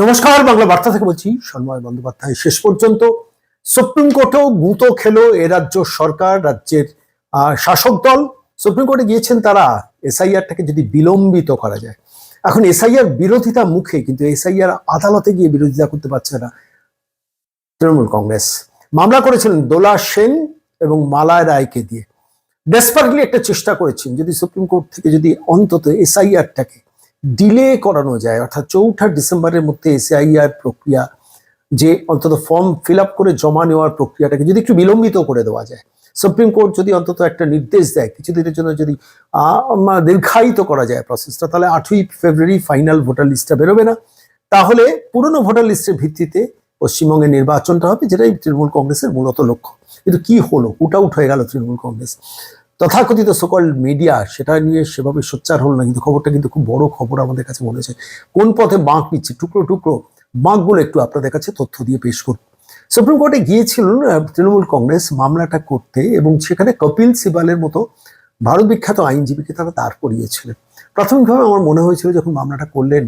নমস্কার, বাংলা বার্তা থেকে বলছি সন্ময় বন্দ্যোপাধ্যায়। শেষ পর্যন্ত সুপ্রিম কোর্টেও গুঁতো খেলো এ রাজ্য সরকার, রাজ্যের শাসক দল। সুপ্রিম কোর্টে গিয়েছেন তারা এসআইআরটাকে যদি বিলম্বিত করা যায়। এখন এসআইআর বিরোধিতা মুখে, কিন্তু এসআইআর আদালতে গিয়ে বিরোধিতা করতে পারছে না তৃণমূল কংগ্রেস। মামলা করেছিলেন দোলা সেন এবং মালায় রায়কে দিয়ে। ডেসপারেটলি একটা চেষ্টা করেছেন, যদি সুপ্রিম কোর্ট থেকে যদি অন্তত এসআইআরটাকে ডিলে করানো যায়, অর্থাৎ চৌঠা ডিসেম্বরের মধ্যে এসআইআর প্রক্রিয়া, যে অন্তত ফর্ম ফিল করে জমা নেওয়ার প্রক্রিয়াটাকে যদি একটু বিলম্বিত করে দেওয়া যায়। সুপ্রিম কোর্ট যদি অন্তত একটা নির্দেশ দেয়, কিছুদিনের জন্য যদি দীর্ঘায়িত করা যায় প্রসেসটা তাহলে আটই ফেব্রুয়ারি ফাইনাল ভোটার লিস্টটা বেরোবে না। তাহলে পুরনো ভোটার লিস্টের ভিত্তিতে পশ্চিমবঙ্গে নির্বাচনটা হবে, যেটাই তৃণমূল কংগ্রেসের মূলত লক্ষ্য। কিন্তু কি হলো? উট আউট হয়ে গেল তৃণমূল কংগ্রেস। তথাকথিত সকল মিডিয়া সেটা নিয়ে সেভাবে সোচ্চার হল না, কিন্তু খবরটা কিন্তু খুব বড় খবর আমাদের কাছে মনে হয়েছে। কোন পথে বাঁক নিচ্ছে? টুকরো টুকরো বাঁকগুলো একটু আপনাদের কাছে তথ্য দিয়ে পেশ করব। সুপ্রিম কোর্টে গিয়েছিলেন তৃণমূল কংগ্রেস মামলাটা করতে এবং সেখানে কপিল সিবালের মতো ভারত বিখ্যাত আইনজীবীকে তারা দাঁড় করিয়েছিলেন। প্রাথমিকভাবে আমার মনে হয়েছিল যখন মামলাটা করলেন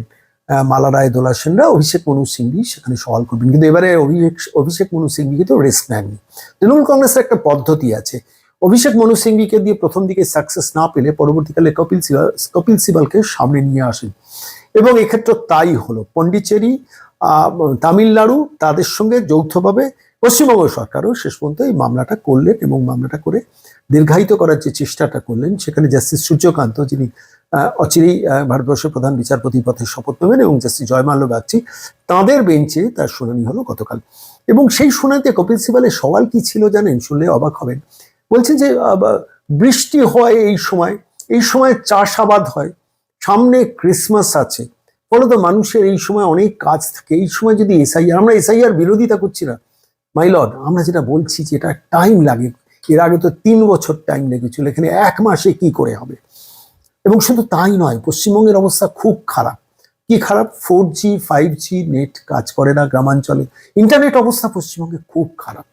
মালা রায়, দোলা সেনরা, অভিষেক মনু সিংভি, সেখানে সওয়াল করবেন। কিন্তু এবারে অভিষেক অভিষেক মনু সিংভি কিন্তু রিস্ক নেননি। তৃণমূল কংগ্রেসের একটা পদ্ধতি আছে। অভিষেক মনু সিংভিকে দিয়ে প্রথম দিকে সাকসেস না পেলে পরবর্তীকালে কপিল সিবাল, কপিল সিবালকে সামনে নিয়ে আসেন। এবং এক্ষেত্রে তাই হলো। পন্ডিচেরি তামিলনাড়ু তাদের সঙ্গে যৌথভাবে পশ্চিমবঙ্গ সরকারও শেষ পর্যন্ত এই মামলাটা করলেন এবং মামলাটা করে দীর্ঘায়িত করার যে চেষ্টাটা করলেন, সেখানে জাস্টিস সূর্যকান্ত যিনি অচিরেই ভারতবর্ষের প্রধান বিচারপতি পথে শপথ নেবেন এবং জাস্টিস জয়মাল্য বাগচি তাঁদের বেঞ্চে তার শুনানি হলো গতকাল। এবং সেই শুনানিতে কপিল সিবালের সওয়াল কি ছিল জানেন? শুনলে অবাক হবেন। বলছেন যে বৃষ্টি হয় এই সময় এই সময় চাষাবাদ হয়, সামনে ক্রিসমাস আছে, ফলত মানুষের এই সময় অনেক কাজ থাকে, এই সময় যদি এসআইআর, আমরা এসআইআর বিরোধিতা করছি না। মাই লর্ড, আমরা যেটা বলছি যে এটা টাইম লাগে, এর আগে তো তিন বছর টাইম লেগেছিল, এখানে এক মাসে কি করে হবে? এবং শুধু তাই নয়, পশ্চিমবঙ্গের অবস্থা খুব খারাপ। কি খারাপ? Four G five G net কাজ করে না গ্রামাঞ্চলে। ইন্টারনেট অবস্থা পশ্চিমবঙ্গে খুব খারাপ।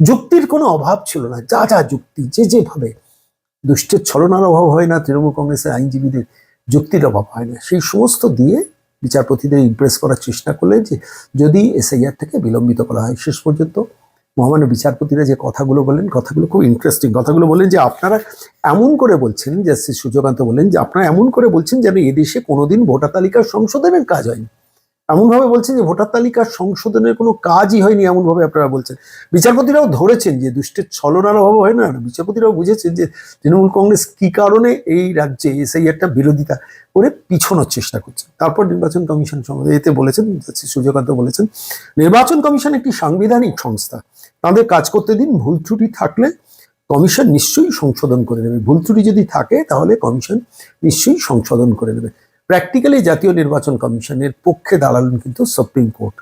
যুক্তির কোনো অভাব ছিল না। যা যা যুক্তি, যে যেভাবে। দুষ্টের ছলনার অভাব হয় না, তৃণমূল কংগ্রেসের আইনজীবীদের যুক্তির অভাব হয় না। সেই সমস্ত দিয়ে বিচারপতিদের ইমপ্রেস করার চেষ্টা করলেন যে যদি এসআইআর থেকে বিলম্বিত করা হয়, শেষ পর্যন্ত মহামান্য বিচারপতিরা যে কথাগুলো বলেন, কথাগুলো খুব ইন্টারেস্টিং কথাগুলো বলেন যে আপনারা এমন করে বলছেন, যে শ্রী সূর্যকান্ত বলেন যে আপনারা এমন করে বলছেন যেন এদেশে কোনোদিন ভোটার তালিকার সংশোধনের কাজ হয়নি। এমনভাবে বলছেন যে ভোটার তালিকার সংশোধনের কোনো কাজই হয়নি এমনভাবে আপনারা বলছেন। বিচারপতিরাও ধরেছেন যে দুষ্টের ছলনার অভাব হয় না। বিচারপতিরাও বুঝেছেন যে তৃণমূল কংগ্রেস কি কারণে এই রাজ্যে এসআইআরটা বিরোধিতা করে পিছনোর চেষ্টা করছে। তারপর নির্বাচন কমিশন এতে বলেছেন সূর্যকান্ত বলেছেন, নির্বাচন কমিশন একটি সাংবিধানিক সংস্থা। তাদের কাজ করতে দিন, ভুল ত্রুটি থাকলে কমিশন নিশ্চয়ই সংশোধন করে নেবে। ভুল ত্রুটি যদি থাকে তাহলে কমিশন নিশ্চয়ই সংশোধন করে নেবে। প্র্যাকটিক্যালি জাতীয় নির্বাচন কমিশনের পক্ষে দাঁড়ালেন কিন্তু সুপ্রিম কোর্ট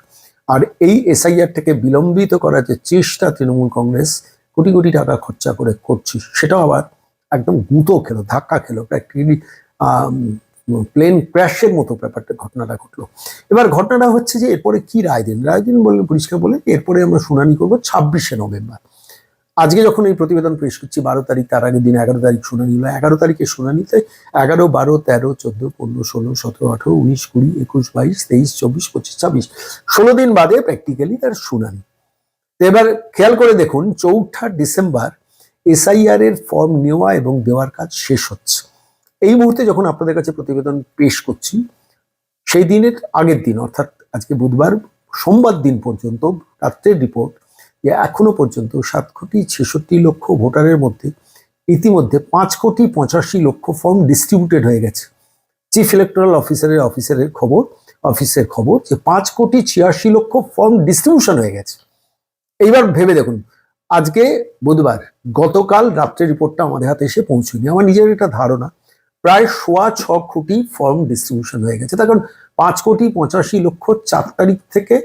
আর এই এসআইআর থেকে বিলম্বিত করার যে চেষ্টা তৃণমূল কংগ্রেস, কোটি কোটি টাকা খরচা করে করছে, সেটাও আবার একদম গুঁতো খেলো, ধাক্কা খেলো প্র্যাকটিক্যালি প্লেন ক্র্যাশের মতো ব্যাপারটা, ঘটনাটা ঘটলো। এবার ঘটনাটা হচ্ছে যে এরপরে কি রায় দিন? রায় দিন বললেন পরিষ্কার বলে, এরপরে আমরা শুনানি করব ছাব্বিশে নভেম্বর। আজকে যখন এই প্রতিবেদন পেশ করছি, বারো তারিখ, তার আগের দিন এগারো তারিখ শুনানি হলো। এগারো তারিখে শুনানিতে এগারো, বারো, তেরো, চোদ্দ, পনেরো, ষোলো, সতেরো, আঠেরো, উনিশ, কুড়ি, একুশ, বাইশ, তেইশ, চব্বিশ, পঁচিশ, ছাব্বিশ, ষোলো দিন বাদে প্র্যাকটিক্যালি তার শুনানি। এবার খেয়াল করে দেখুন, চৌঠা ডিসেম্বর এসআইআর এর ফর্ম নেওয়া এবং দেওয়ার কাজ শেষ হচ্ছে। এই মুহূর্তে যখন আপনাদের কাছে প্রতিবেদন পেশ করছি, সেই দিনের আগের দিন, অর্থাৎ আজকে বুধবার, সোমবার দিন পর্যন্ত রাত্রের রিপোর্ট যে এখনও পর্যন্ত সাত কোটি ছেষট্টি লক্ষ ভোটারের মধ্যে ইতিমধ্যে পাঁচ কোটি পঁচাশি লক্ষ ফর্ম ডিস্ট্রিবিউটেড হয়ে গেছে। চিফ ইলেকটোরাল অফিসারের অফিসারের খবর অফিসের খবর যে পাঁচ কোটি ছিয়াশি লক্ষ ফর্ম ডিস্ট্রিবিউশন হয়ে গেছে। এইবার ভেবে দেখুন, আজকে বুধবার, গতকাল রাত্রের রিপোর্টটা আমাদের হাতে এসে পৌঁছয়নি। আমার নিজের একটা ধারণা, প্রায় সোয়া ছ কোটি ফর্ম ডিস্ট্রিবিউশন হয়ে গেছে। কারণ পাঁচ কোটি পঁচাশি লক্ষ চার তারিখ থেকে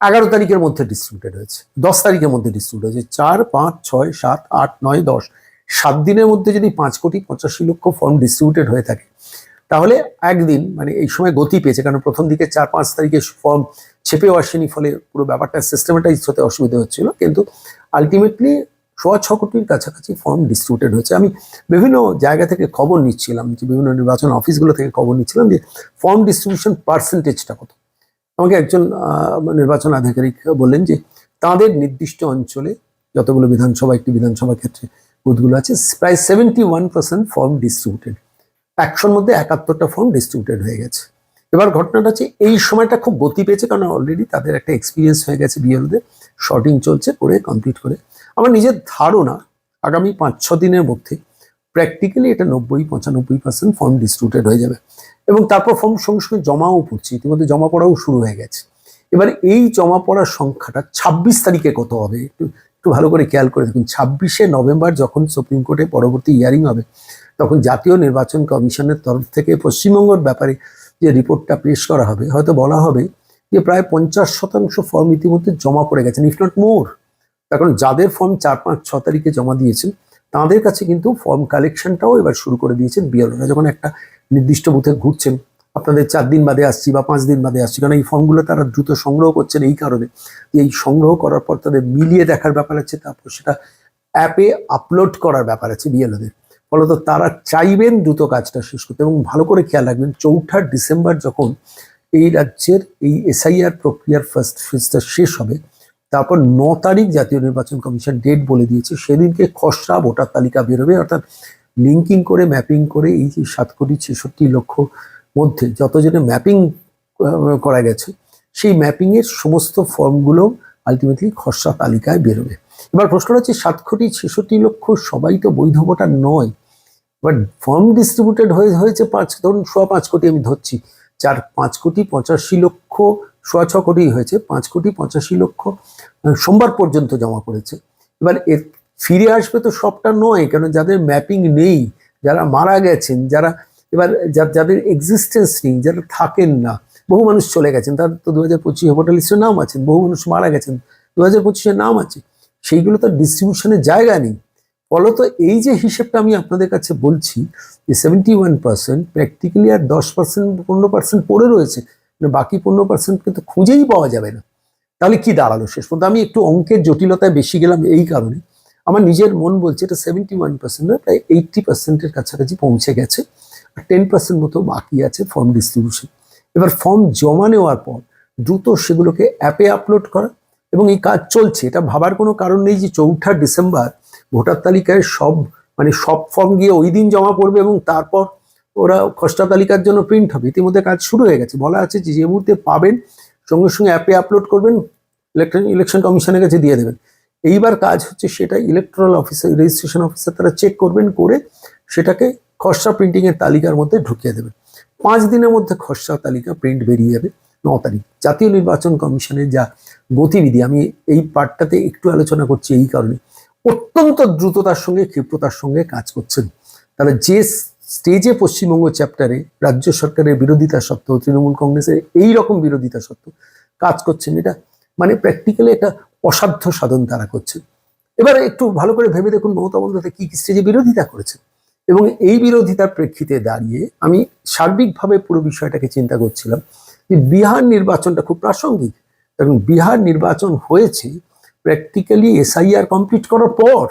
এগারো তারিখের মধ্যে ডিস্ট্রিবিউটেড হয়েছে। দশ তারিখের মধ্যে ডিস্ট্রিবিউট হয়েছে। চার, পাঁচ, ছয়, সাত, আট, নয়, দশ। সাত দিনের মধ্যে যদি পাঁচ কোটি পঁচাশি লক্ষ ফর্ম ডিস্ট্রিবিউটেড হয়ে থাকে, তাহলে একদিন মানে এই সময় গতি পেয়েছে, কারণ প্রথম দিকে চার, পাঁচ তারিখে ফর্ম ছেপেও আসেনি, ফলে পুরো ব্যাপারটা সিস্টেমেটাইজ হতে অসুবিধা হচ্ছিল। কিন্তু আলটিমেটলি সোয়া ছ কোটির কাছাকাছি ফর্ম ডিস্ট্রিবিউটেড হয়েছে। আমি বিভিন্ন জায়গা থেকে খবর নিচ্ছিলাম, যে বিভিন্ন নির্বাচন অফিসগুলো থেকে খবর নিচ্ছিলাম যে ফর্ম ডিস্ট্রিবিউশন পার্সেন্টেজটা কত। আমাকে একজন নির্বাচন আধিকারিক বললেন যে তাদের নির্দিষ্ট অঞ্চলে যতগুলো বিধানসভা, একটি বিধানসভা ক্ষেত্রে বুথগুলো আছে, প্রায় seventy one percent form distributed একশোর মধ্যে একাত্তরটা ফর্ম ডিস্ট্রিবিউটেড হয়ে গেছে। এবার ঘটনাটা হচ্ছে এই সময়টা খুব গতি পেয়েছে কারণ অলরেডি তাদের একটা এক্সপিরিয়েন্স হয়ে গেছে বিএলদের শর্টিং চলছে, করে কমপ্লিট করে। আমার নিজের ধারণা আগামী পাঁচ ছ দিনের মধ্যে প্র্যাকটিক্যালি এটা নব্বই, পঁচানব্বই পার্সেন্ট ফর্ম ডিস্ট্রিবিউটেড হয়ে যাবে। এবং তারপর ফর্ম সঙ্গে সঙ্গে জমাও পড়ছে। ইতিমধ্যে জমা পড়াও শুরু হয়ে গেছে। এবার এই জমা পড়ার সংখ্যাটা ছাব্বিশ তারিখে কত হবে? একটু একটু ভালো করে খেয়াল করে দেখুন। ছাব্বিশে নভেম্বর যখন সুপ্রিম কোর্টে পরবর্তী হিয়ারিং হবে, তখন জাতীয় নির্বাচন কমিশনের তরফ থেকে পশ্চিমবঙ্গের ব্যাপারে যে রিপোর্টটা পেশ করা হবে, হয়তো বলা হবে যে প্রায় পঞ্চাশ শতাংশ ফর্ম ইতিমধ্যে জমা পড়ে গেছেন ইফ নট মোর কারণ যাদের ফর্ম চার, পাঁচ, ছ তারিখে জমা দিয়েছেন তাদের কাছে কিন্তু ফর্ম কালেকশনটাও এবার শুরু করে দিয়েছেন বিএলওরা। যখন একটা নির্দিষ্ট বুথে ঘুরছেন, আপনাদের চার দিন বাদে আসছি বা পাঁচ দিন বাদে আসছি, কারণ এই ফর্মগুলো তারা দ্রুত সংগ্রহ করছেন এই কারণে। এই সংগ্রহ করার পর তাদের মিলিয়ে দেখার ব্যাপার আছে, তারপর সেটা অ্যাপে আপলোড করার ব্যাপার আছে বিএলওদের। ফলত তারা চাইবেন দ্রুত কাজটা শেষ করতে এবং ভালো করে খেয়াল রাখবেন, চৌঠা ডিসেম্বর যখন এই রাজ্যের এই এসআইআর প্রক্রিয়ার ফার্স্ট ফেজটা শেষ হবে তারপর ন তারিখ জাতীয় নির্বাচন কমিশন ডেট বলে দিয়েছে, সেদিনকে খসড়া ভোটার তালিকা বেরোবে, অর্থাৎ লিঙ্কিং করে, ম্যাপিং করে এই যে সাত কোটি ছেষট্টি লক্ষ মধ্যে যতজনে ম্যাপিং করা গেছে, সেই ম্যাপিংয়ের সমস্ত ফর্মগুলো আলটিমেটলি খসড়া তালিকায় বেরোবে। এবার প্রশ্নটা হচ্ছে, সাত কোটি ছেষট্টি লক্ষ সবাই তো বৈধ ভোটার নয় বাট ফর্ম ডিস্ট্রিবিউটেড হয়ে, হয়েছে পাঁচ, ধরুন সোয়া পাঁচ কোটি আমি ধরছি, চার, পাঁচ কোটি পঁচাশি লক্ষ সোয়া ছ কোটি হয়েছে, পাঁচ কোটি পঁচাশি লক্ষ সোমবার পর্যন্ত জমা পড়েছে। এবার এর ফিরে আসবে তো সবটা নয়, কেন যাদের ম্যাপিং নেই, যারা মারা গেছেন, যারা এবার যাদের এক্সিস্টেন্স নেই, যারা থাকেন না, বহু মানুষ চলে গেছেন, তার তো দু হাজার পঁচিশে ভোটার লিস্টের নাম আছেন বহু মানুষ মারা গেছেন দু হাজার পঁচিশের নাম আছে, সেইগুলো তো ডিস্ট্রিবিউশনের জায়গা নেই। ফলত এই যে হিসেবটা আমি আপনাদের কাছে বলছি, যে সেভেন্টি ওয়ান পার্সেন্ট প্র্যাকটিক্যালি আর দশ পার্সেন্ট পনেরো পার্সেন্ট পড়ে রয়েছে বাকি পনেরো পার্সেন্ট কিন্তু খুঁজেই পাওয়া যাবে না। তাহলে কি দাঁড়াল? শেষ পর্যন্ত আমি একটু অঙ্কের জটিলতায় বেশি গেলাম এই কারণে। আমার নিজের মন বলছে এটা সেভেন্টি ওয়ান পার্সেন্ট না, প্রায় এইটটি পার্সেন্টের কাছাকাছি পৌঁছে গেছে। আর টেন পার্সেন্ট মতো বাকি আছে ফর্ম ডিস্ট্রিবিউশন এবার ফর্ম জমা নেওয়ার পর দ্রুত সেগুলোকে অ্যাপে আপলোড করা এবং এই কাজ চলছে। এটা ভাবার কোনো কারণ নেই যে চৌঠা ডিসেম্বর ভোটার তালিকায় সব মানে সব ফর্ম গিয়ে ওই দিন জমা পড়বে এবং তারপর ওরা খসড়া তালিকার জন্য প্রিন্ট হবে। ইতিমধ্যে কাজ শুরু হয়ে গেছে। বলা আছে যে যে মুহূর্তে পাবেন, সঙ্গে সঙ্গে অ্যাপে আপলোড করবেন ইলেকট্রন ইলেকশন কমিশনের কাছে দিয়ে দেবেন। এইবার কাজ হচ্ছে সেটা ইলেকট্রাল অফিসার রেজিস্ট্রেশন অফিসার তারা চেক করবেন করে সেটাকে খসড়া প্রিন্টিংয়ের তালিকার মধ্যে ঢুকিয়ে দেবেন। পাঁচ দিনের মধ্যে খসড়া তালিকা প্রিন্ট বেরিয়ে যাবে, ন তারিখ। জাতীয় নির্বাচন কমিশনের যা গতিবিধি, আমি এই পার্টটাতে একটু আলোচনা করছি এই কারণে। অত্যন্ত দ্রুততার সঙ্গে ক্ষিপ্রতার সঙ্গে কাজ করছেন। তারা যে স্টেজে পশ্চিমবঙ্গ চ্যাপ্টারে রাজ্য সরকারের বিরোধিতা সত্ত্বেও তৃণমূল কংগ্রেসের এই রকম বিরোধিতা সত্ত্বেও কাজ করছেন। এটা মানে প্র্যাকটিক্যালি একটা অসাধ্য সাধন তারা করছেন। এবার একটু ভালো করে ভেবে দেখুন মমতা বন্দ্যোপাধ্যায় কি কি স্টেজে বিরোধিতা করেছেন। এবং এই বিরোধিতার প্রেক্ষিতে দাঁড়িয়ে আমি সার্বিকভাবে পুরো বিষয়টাকে চিন্তা করছিলাম যে বিহার নির্বাচনটা খুব প্রাসঙ্গিক। কারণ বিহার নির্বাচন হয়েছে প্র্যাকটিক্যালি এসআইআর কমপ্লিট করার পর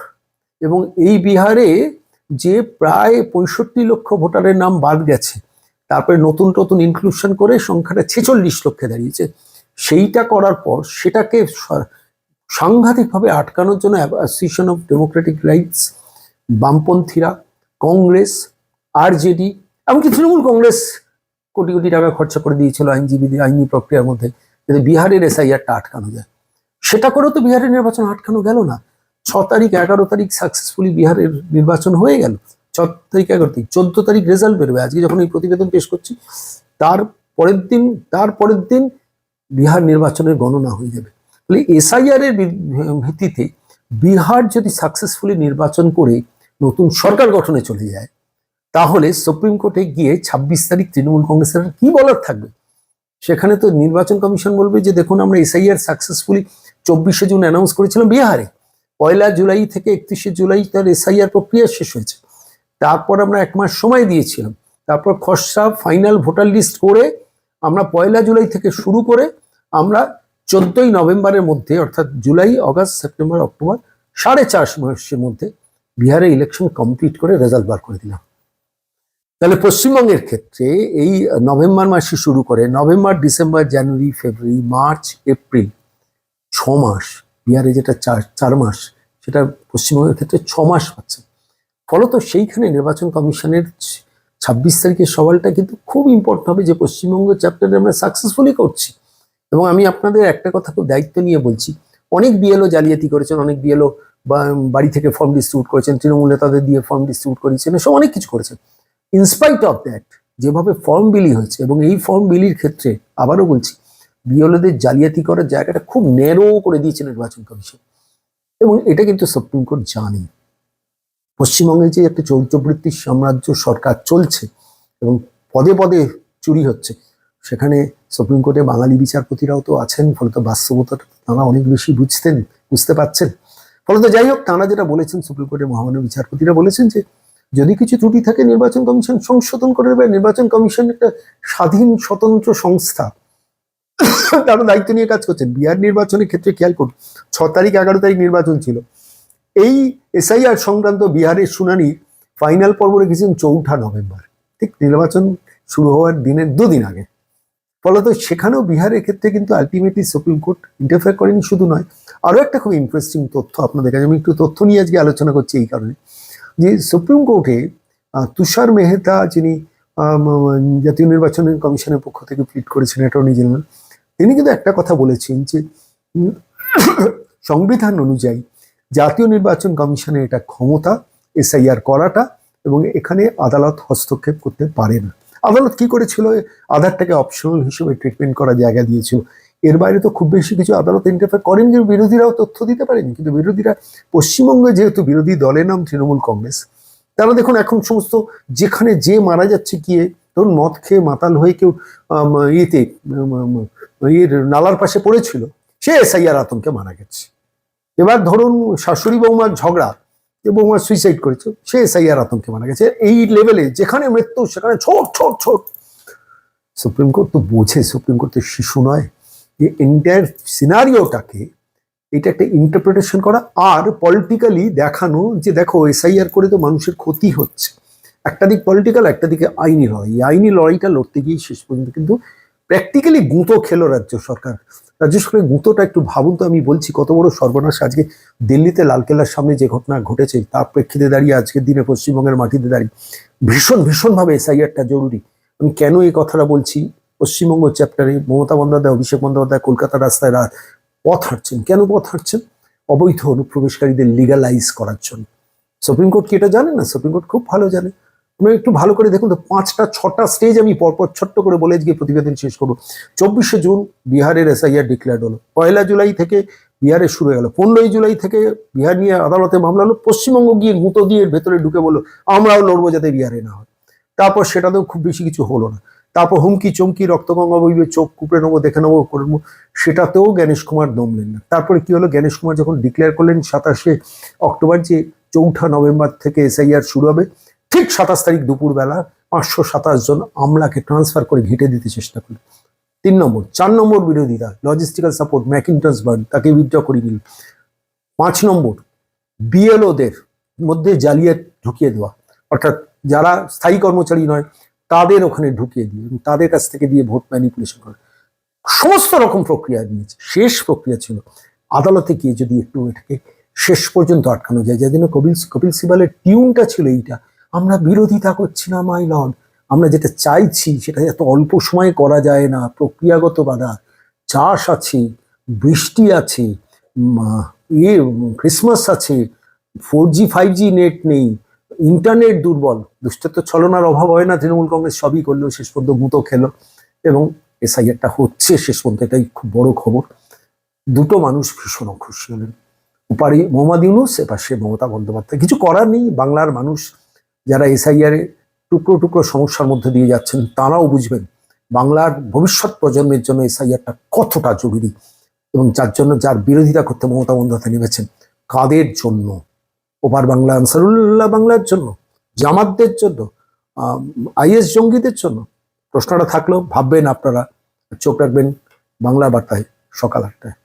এবং এই বিহারে যে প্রায় পঁয়ষট্টি লক্ষ ভোটারের নাম বাদ গেছে, তারপরে নতুন নতুন ইনক্লুশন করে সংখ্যাটা ছেচল্লিশ লক্ষে দাঁড়িয়েছে, সেইটা করার পর সেটাকে সাংঘাতিকভাবে আটকানোর জন্য অ্যাসোসিয়েশন অফ ডেমোক্রেটিক রাইটস বামপন্থীরা, কংগ্রেস আরজেডি এমনকি তৃণমূল কংগ্রেস কোটি কোটি টাকা খরচা করে দিয়েছিল আইনজীবীদের আইনি প্রক্রিয়ার মধ্যে, যাতে বিহারের এসআইআরটা আটকানো যায়। সেটা করেও তো বিহারের নির্বাচন আটকানো গেল না। ছ তারিখ, এগারো তারিখ সাকসেসফুলি বিহারের নির্বাচন হয়ে গেল। ছ তারিখ, এগারো তারিখ, চোদ্দ তারিখ রেজাল্ট বেরোবে। আজকে যখন এই প্রতিবেদন পেশ করছি, তার পরের দিন, তার পরের দিন বিহার নির্বাচনের গণনা হয়ে যাবে। তাহলে এসআইআর এর ভিত্তিতে বিহার যদি সাকসেসফুলি নির্বাচন করে নতুন সরকার গঠনে চলে যায়, তাহলে সুপ্রিম কোর্টে গিয়ে ছাব্বিশ তারিখ তৃণমূল কংগ্রেসের কি বলার থাকবে? সেখানে তো নির্বাচন কমিশন বলবে যে, দেখুন, আমরা এসআইআর সাকসেসফুলি চব্বিশে জুন অ্যানাউন্স করেছিলাম বিহারে। পয়লা জুলাই থেকে একত্রিশে জুলাই তার এসআইআর প্রক্রিয়া শেষ হয়েছে। তারপর আমরা এক মাস সময় দিয়েছিলাম। তারপর খসড়া ফাইনাল ভোটার লিস্ট করে আমরা পয়লা জুলাই থেকে শুরু করে আমরা চোদ্দই নভেম্বরের মধ্যে, অর্থাৎ জুলাই, অগাস্ট, সেপ্টেম্বর, অক্টোবর, সাড়ে চার মাসের মধ্যে বিহারে ইলেকশন কমপ্লিট করে রেজাল্ট বার করে দিলাম। তাহলে পশ্চিমবঙ্গের ক্ষেত্রে এই নভেম্বর মাসে শুরু করে, November, December, January, February, March, April, ছ মাস। বিহারে যেটা চার চার মাস, সেটা পশ্চিমবঙ্গের ক্ষেত্রে ছ মাস পাচ্ছে। ফলত সেইখানে নির্বাচন কমিশনের ছাব্বিশ তারিখের সওয়ালটা কিন্তু খুব ইম্পর্টেন্ট হবে যে পশ্চিমবঙ্গ চ্যাপ্টারে আমরা সাকসেসফুলি করছি। এবং আমি আপনাদের একটা কথা খুব দায়িত্ব নিয়ে বলছি, অনেক বিএলও জালিয়াতি করেছেন, অনেক বিএলও বাড়ি থেকে ফর্ম ডিস্ট্রিবিউট করেছেন, তৃণমূল নেতাদের দিয়ে ফর্ম ডিস্ট্রিবিউট করিয়েছেন এসব অনেক কিছু করেছেন। ইনস্পাইট অফ দ্যাট যেভাবে ফর্ম বিলি হয়েছে এবং এই ফর্ম বিলির ক্ষেত্রে, আবারও বলছি বিএলওদের জালিয়াতি করার জায়গাটা খুব ন্যারো করে দিয়েছে নির্বাচন কমিশন। এবং এটা কিন্তু সুপ্রিম কোর্ট জানে। পশ্চিমবঙ্গে যে একটা চৌর্যবৃত্তির সাম্রাজ্য সরকার চলছে এবং পদে পদে চুরি হচ্ছে, সেখানে সুপ্রিম কোর্টে বাঙালি বিচারপতিরাও তো আছেন, ফলত বাস্তবতাটা তারা অনেক বেশি বুঝতেন, বুঝতে পারছেন। ফলত যাই হোক, তারা যেটা বলেছেন সুপ্রিম কোর্টের মহামান্য বিচারপতিরা বলেছেন যে, যদি কিছু ত্রুটি থাকে নির্বাচন কমিশন সংশোধন করে দেবে। নির্বাচন কমিশন একটা স্বাধীন স্বতন্ত্র সংস্থা। তারা দায়িত্ব নিয়ে কাজ করছেন। বিহার নির্বাচনের ক্ষেত্রে খেয়াল করুন, ছ তারিখ, এগারো তারিখ নির্বাচন ছিল। এই এসআইআর সংক্রান্ত বিহারের শুনানি ফাইনাল পর্ব রেখেছেন চৌঠা নভেম্বর। ঠিক নির্বাচন শুরু হওয়ার দিনের দুদিন আগে। ফলত সেখানেও বিহারের ক্ষেত্রে কিন্তু আলটিমেটলি সুপ্রিম কোর্ট ইন্টারফেয়ার করেনি, শুধু নয়, আরও একটা খুব ইন্টারেস্টিং তথ্য আপনাদের কাছে, আমি একটু তথ্য নিয়ে আজকে আলোচনা করছি এই কারণে। যে সুপ্রিম কোর্টে তুষার মেহতা যিনি জাতীয় নির্বাচন কমিশনের পক্ষ থেকে প্লিট করেছেন অ্যাটর্নি জেনারেল তিনি কিন্তু একটা কথা বলেছেন যে সংবিধান অনুযায়ী জাতীয় নির্বাচন কমিশনের এটা ক্ষমতা, এসআইআর করাটা এবং এখানে আদালত হস্তক্ষেপ করতে পারে না। আদালত কি করেছিল? আধারটাকে অপশনাল হিসেবে ট্রিটমেন্ট করার জায়গা দিয়েছিল। এর বাইরে তো খুব বেশি কিছু আদালত ইন্টারফেয়ার করেন, কিন্তু বিরোধীরাও তথ্য দিতে পারেনি। কিন্তু বিরোধীরা, পশ্চিমবঙ্গে যেহেতু বিরোধী দলের নাম তৃণমূল কংগ্রেস, তারা দেখুন এখন সমস্ত যেখানে যে মারা যাচ্ছে গিয়ে ধরুন মদ খেয়ে মাতাল হয়ে কেউ ইয়েতে ইয়ের নালার পাশে পড়েছিল, সে এসআইআর আতঙ্কে মারা গেছে। এবার ধরুন শাশুড়ি বৌমার ঝগড়া বৌমা সুইসাইড করেছে, সে এসআইআর আতঙ্কে মারা গেছে। এই লেভেলে যেখানে মৃত্যু, সেখানে ছোট ছোট ছোট। সুপ্রিম কোর্ট তো বোঝে, সুপ্রিম কোর্ট তো শিশু নয় যে এন্টায়ার সিনারিওটাকে এটা একটা ইন্টারপ্রিটেশন করা আর পলিটিক্যালি দেখানো যে দেখো এসআইআর করে তো মানুষের ক্ষতি হচ্ছে। একটা দিক পলিটিক্যাল একটা দিকে আইনি লড়াই। এই আইনি লড়াইটা লড়তে গিয়ে শেষ পর্যন্ত কিন্তু প্র্যাকটিক্যালি গুঁতো খেলো রাজ্য সরকার। রাজ্য সরকারের গুঁতোটা একটু ভাবুন তো, আমি বলছি কত বড় সর্বনাশ। আজকে দিল্লিতে লালকেল্লার সামনে যে ঘটনা ঘটেছে, তার প্রেক্ষিতে দাঁড়িয়ে আজকের দিনে পশ্চিমবঙ্গের মাটিতে দাঁড়িয়ে ভীষণ, ভীষণভাবে এসআইআরটা জরুরি। আমি কেন এই কথাটা বলছি? পশ্চিমবঙ্গ চ্যাপ্টারে মমতা বন্দ্যোপাধ্যায়, অভিষেক বন্দ্যোপাধ্যায়, কলকাতার রাস্তায় রা- পথ হাঁটছেন। কেন পথ হাঁটছেন? অবৈধ অনুপ্রবেশকারীদের লিগালাইজ করার জন্য। সুপ্রিম কোর্ট কি এটা জানে না? সুপ্রিম কোর্ট খুব ভালো জানে। আপনারা একটু ভালো করে দেখুন তো, পাঁচটা, ছটা স্টেজ আমি পরপর ছোট্ট করে বলে গিয়ে প্রতিবেদন শেষ করব। চব্বিশে জুন বিহারের এসআইআর ডিক্লেয়ার্ড হলো। পয়লা জুলাই থেকে বিহারে শুরু হয়ে গেল। পনেরোই জুলাই থেকে বিহার নিয়ে আদালতে মামলা হলো। পশ্চিমবঙ্গ গিয়ে গুঁতো দিয়ে ভেতরে ঢুকে বলল, আমরাও লড়বো যাতে বিহারে না হয়। তারপর সেটাতেও খুব বেশি কিছু হলো না। তারপর হুমকি, চমকি, রক্তগঙ্গা বইবে, চোখ কুপড়ে নেব, দেখে নেব, করে নেব, সেটাতেও গণেশ কুমার দমলেন না। তারপরে কি হলো? গণেশ কুমার যখন ডিক্লেয়ার করলেন সাতাশে অক্টোবর যে চৌঠা নভেম্বর থেকে এসআইআর শুরু হবে ঠিক সাতাশ তারিখ দুপুরবেলা পাঁচশো সাতাশ জন আমলাকে ট্রান্সফার করে ঘেঁটে দিতে চেষ্টা করলেন তিন নম্বর, চার নম্বর বিরোধীরা লজিস্টিক্যাল সাপোর্ট ম্যাকিন্টস বার্ন তাকে উইথড্র করে নিল পাঁচ নম্বর বিএলওদের মধ্যে জালিয়াত ঢুকিয়ে দেওয়া। অর্থাৎ যারা স্থায়ী কর্মচারী নয়, তাদের ওখানে ঢুকিয়ে দিয়ে এবং তাদের কাছ থেকে দিয়ে ভোট ম্যানিপুলেশন করে। সমস্ত রকম প্রক্রিয়া নিয়েছে শেষ প্রক্রিয়া ছিল। আদালতে গিয়ে যদি একটু এটাকে শেষ পর্যন্ত আটকানো যায় জন্য কপিল কপিল সিবালের টিউনটা ছিল এইটা। আমরা বিরোধিতা করছি না মাই লর্ড আমরা যেটা চাইছি সেটা এত অল্প সময়ে করা যায় না, প্রক্রিয়াগত বাধা, চাষ আছে, বৃষ্টি আছে ইয়ে ক্রিসমাস আছে four G five G net নেই ইন্টারনেট দুর্বল। দুষ্টত্ব ছলনার অভাব হয় না, তৃণমূল কংগ্রেস সবই করল, শেষ পর্যন্ত গুঁতো খেলো। এবং এসআইআরটা হচ্ছে, শেষ পর্যন্ত এটাই খুব বড় খবর। দুটো মানুষ ভীষণ খুশি হলেন। উপারে মোহাম্মদ ইউনুস, এপাশে মমতা বন্দ্যোপাধ্যায়। কিছু করার নেই, বাংলার মানুষ যারা এসআইআরে টুকরো টুকরো সমস্যার মধ্যে দিয়ে যাচ্ছেন, তারাও বুঝবেন বাংলার ভবিষ্যৎ প্রজন্মের জন্য এসআইআরটা কতটা জরুরি এবং যার জন্য যার বিরোধিতা করতে মমতা বন্দ্যোপাধ্যায় নেমেছেন, কাদের জন্য? ওপার বাংলা আনসারুল্লাহ বাংলার জন্য? জামাতদের জন্য? আইএস জঙ্গিদের জন্য? প্রশ্নটা থাকলেও ভাববেন আপনারা, চোখ রাখবেন বাংলা বার্তায় সকাল আটটায়।